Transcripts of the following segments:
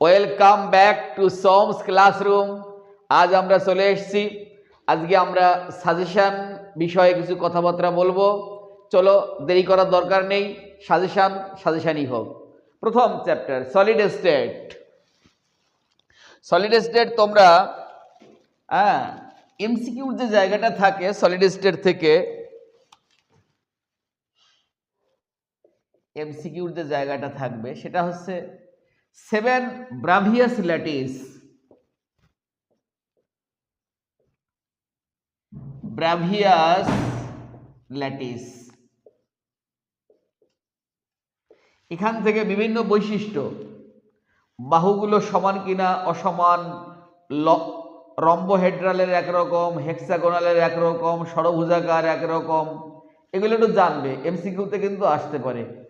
Welcome back to সোমস classroom আজ আমরা চলে এসেছি। আজকে আমরা সাজেশান বিষয়ে কিছু কথাবার্তা বলব। চলো, দেরি করার দরকার নেই। সাজেশান সাজেশানই হোক। প্রথম chapter solid state solid state তোমরা হ্যাঁ এমসিকিউর যে জায়গাটা থাকে সলিড স্টেট থেকে এমসিকিউর যে জায়গাটা থাকবে, সেটা হচ্ছে seven Bravais lattice Bravais lattice এখান থেকে বিভিন্ন বৈশিষ্ট্য। বাহুগুলো সমান কিনা অসমান রম্বোহেড্রালের একরকম, হেক্সাগোনালের একরকম, ষড়ভুজাকার একরকম, এগুলো একটু জানবে, এমসিকিউতে কিন্তু আসতে পারে।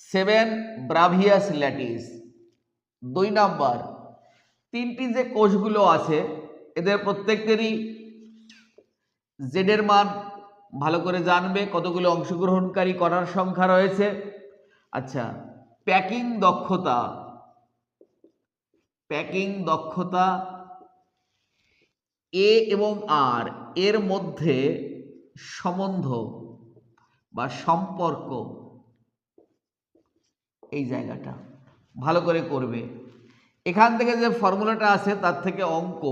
Seven Bravais lattice. দুই নাম্বার, তিনটি যে কোষগুলো আছে, এদের প্রত্যেকেরই জেডের মান ভালো করে জানবে, কতগুলো অংশগ্রহণকারী করার সংখ্যা রয়েছে। আচ্ছা প্যাকিং দক্ষতা। প্যাকিং দক্ষতা এ এবং আর এর মধ্যে সম্বন্ধ বা সম্পর্ক এই জায়গাটা। ভালো করে করবে। এখান থেকে যে ফর্মুলাটা আছে, তার থেকে অঙ্ক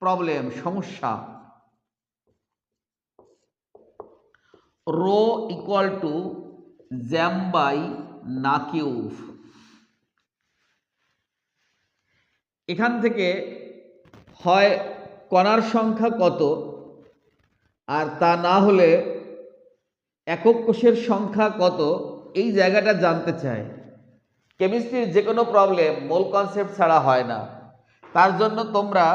প্রবলেম সমস্যা। Rho equal to Z M by N a cube এখান থেকে হয় কণার সংখ্যা কত? আর তা না হলে একক কোষের সংখ্যা কত? এই জায়গাটা জানতে চাই। কেমিস্ট্রির যে কোনো প্রবলেম মূল কনসেপ্ট ছাড়া হয় না। তার জন্য তোমরা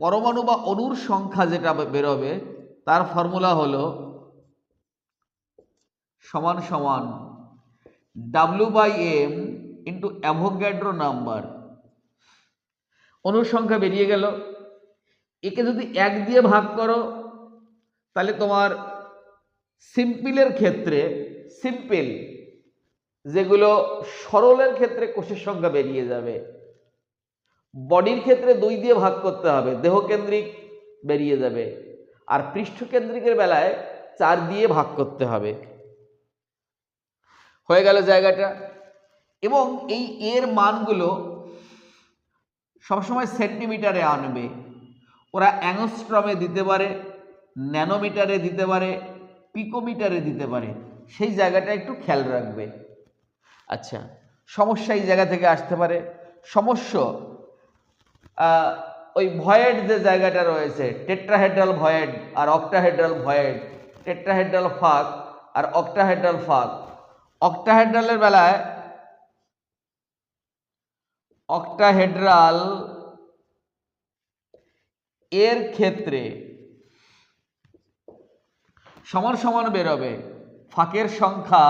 পরমাণু বা অণুর সংখ্যা যেটা বেরোবে, তার ফর্মুলা হলো সমান সমান W by M into Avogadro number. অণুর সংখ্যা বেরিয়ে গেল। একে যদি এক দিয়ে ভাগ করো, তাহলে তোমার সিম্পলের ক্ষেত্রে সিম্পল, যেগুলো সরলের ক্ষেত্রে কোষের সংখ্যা বেরিয়ে যাবে। বডির ক্ষেত্রে দুই দিয়ে ভাগ করতে হবে, দেহকেন্দ্রিক বেরিয়ে যাবে। আর পৃষ্ঠকেন্দ্রিকের বেলায় চার দিয়ে ভাগ করতে হবে। হয়ে গেল জায়গাটা। এবং এই এর মানগুলো সবসময় সেন্টিমিটারে আনবে। ওরা অ্যাংস্ট্রমে দিতে পারে, ন্যানোমিটারে দিতে পারে, পিকোমিটারে দিতে পারে। সেই জায়গাটা একটু খেয়াল রাখবে। আচ্ছা। সমস্যা এই জায়গা থেকে আসতে পারে। সমস্যা ওই ভয়েড যে জায়গাটা রয়েছে টেট্রাহেড্রাল ভয়েড আর অক্টাহেড্রাল ভয়েড টেট্রাহেড্রাল ফাঁক আর অক্টাহেড্রাল ফাঁক। অক্টাহেড্রালের বেলায় অক্টাহেড্রাল এর ক্ষেত্রে সমান সমান বেরোবে। ফাঁকের সংখ্যা,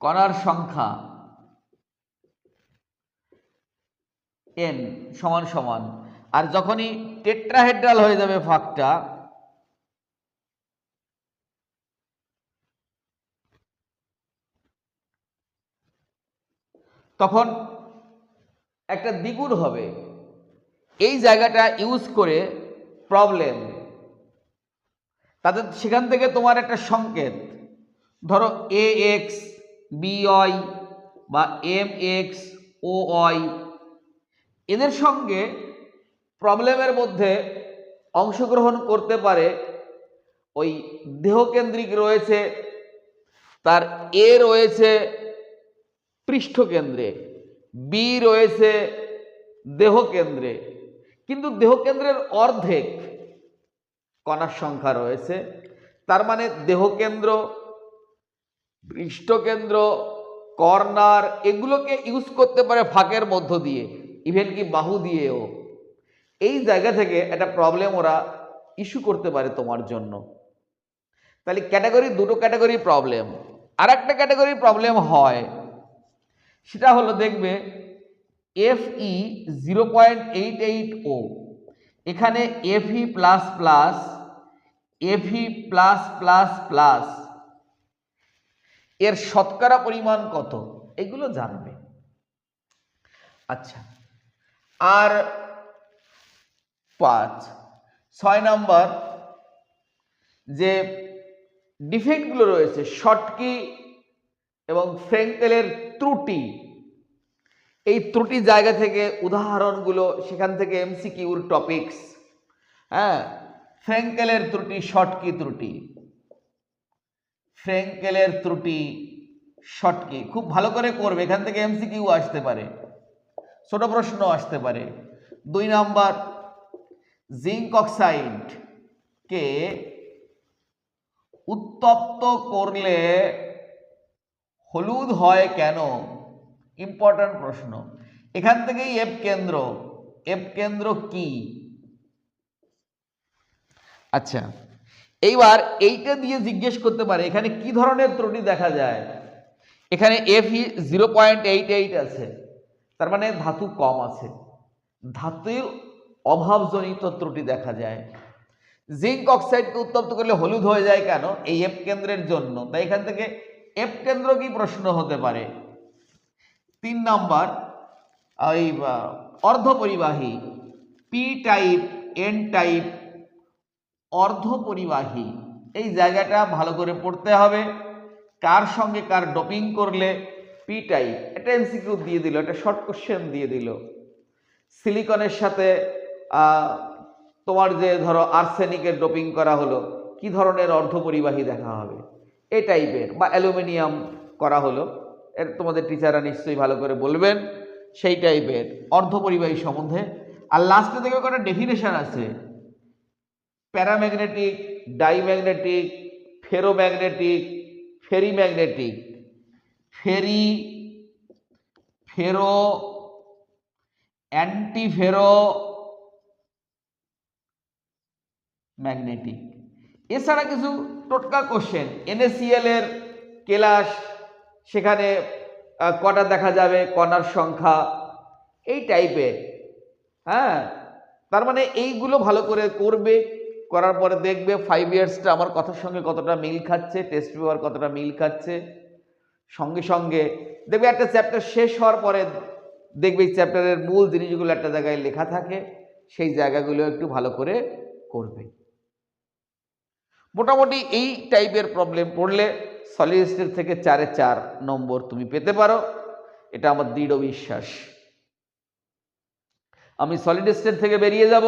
কণার সংখ্যা এন সমান সমান। আর যখনই টেট্রাহেড্রাল হয়ে যাবে ফাঁকটা, তখন একটা দ্বিগুণ হবে। এই জায়গাটা ইউজ করে প্রবলেম তাদের সেখান থেকে তোমার একটা সংকেত। ধরো এ এক্স বি ওয়াই বা এম এক্স ও এদের সঙ্গে প্রবলেমের মধ্যে অংশগ্রহণ করতে পারে ওই দেহকেন্দ্রিক রয়েছে, তার এ রয়েছে পৃষ্ঠকেন্দ্রে বি রয়েছে দেহকেন্দ্রে। কিন্তু দেহকেন্দ্রের অর্ধেক কণার সংখ্যা রয়েছে। তার মানে দেহকেন্দ্র পৃষ্ঠকেন্দ্র কর্নার এগুলোকে ইউজ করতে পারে ফাঁকের মধ্য দিয়ে ইভেন কি বাহু দিয়েও। এই জায়গা থেকে একটা প্রবলেম ওরা ইস্যু করতে পারে তোমার জন্য। তাহলে ক্যাটাগরি দুটো ক্যাটাগরি প্রবলেম আর একটা ক্যাটাগরি প্রবলেম হয়, সেটা হলো দেখবে F E zero point eight eight O এখানে F E plus plus F E plus plus plus এর শতকরা পরিমাণ কত? এগুলো জানবে। আচ্ছা আর পাঁচ, ছয় নম্বর যে ডিফেক্টগুলো রয়েছে শর্টকি এবং ফ্রেঙ্কেলের ত্রুটি, এই ত্রুটি জায়গা থেকে উদাহরণগুলো, সেখান থেকে এমসিকিউর টপিকস হ্যাঁ ফ্রেঙ্কেলের ত্রুটি শর্টকি ত্রুটি। ফ্রেঙ্কেলের ত্রুটি শর্টকি খুব ভালো করে করবে, এখান থেকে এমসিকিউ আসতে পারে। ছোট প্রশ্ন আসতে পারে। দুই নাম্বার, জিঙ্ক অক্সাইড কে উত্তপ্ত করলে হলুদ হয় কেন? ইম্পর্ট্যান্ট প্রশ্ন। এখান থেকেই এফ কেন্দ্র। এফ কেন্দ্র কি? আচ্ছা এইবার এইটা দিয়ে জিজ্ঞেস করতে পারে, এখানে কি ধরনের ত্রুটি দেখা যায়? এখানে F E zero point eight eight আছে, তার মানে ধাতু কম আছে। ধাতুর অভাবজনিত ত্রুটি দেখা যায়। জিঙ্ক অক্সাইডকে উত্তপ্ত করলে হলুদ হয়ে যায় কেন? এই এফ কেন্দ্রের জন্য। তাই এখান থেকে এফ কেন্দ্র কি প্রশ্ন হতে পারে? তিন নম্বর ওই অর্ধপরিবাহী পি টাইপ এন টাইপ অর্ধপরিবাহী। এই জায়গাটা ভালো করে পড়তে হবে। কার সঙ্গে কার ডোপিং করলে পি টাইপ এটা এমসিকিউ দিয়ে দিল, এটা শর্ট কোশ্চেন দিয়ে দিল। সিলিকনের সাথে তোমার যে ধরো আর্সেনিকের ডোপিং করা হলো, কি ধরনের অর্ধপরিবাহী দেখা হবে? এই টাইপের বা অ্যালুমিনিয়াম করা হলো। এর তোমাদের টিচাররা নিশ্চয়ই ভালো করে বলবেন সেই টাইপের অর্ধপরিবাহী সম্বন্ধে। আর লাস্টে থেকে কটা ডেফিনেশন আছে। Paramagnetic, diamagnetic, ferromagnetic, ferrimagnetic. Ferri, ferro, antiferro, magnetic. এছাড়া কিছু টোটকা কোশ্চেন এনএসিএল এর কেলাস সেখানে কটা দেখা যাবে, কণার সংখ্যা, এই টাইপের হ্যাঁ? তার মানে এইগুলো ভালো করে করবে। করার পরে দেখবে ফাইভ ইয়ার্সটা আমার কথার সঙ্গে কতটা মিল খাচ্ছে টেস্ট পেপার কতটা মিল খাচ্ছে। সঙ্গে সঙ্গে দেখবে একটা চ্যাপ্টার শেষ হওয়ার পরে দেখবে এই চ্যাপ্টারের মূল জিনিসগুলো একটা জায়গায় লেখা থাকে, সেই জায়গাগুলো একটু ভালো করে করবে। মোটামুটি এই টাইপের প্রবলেম পড়লে সলিড থেকে চারে চার নম্বর তুমি পেতে পারো। এটা আমার দৃঢ় বিশ্বাস। আমি সলিড স্টেট থেকে বেরিয়ে যাব।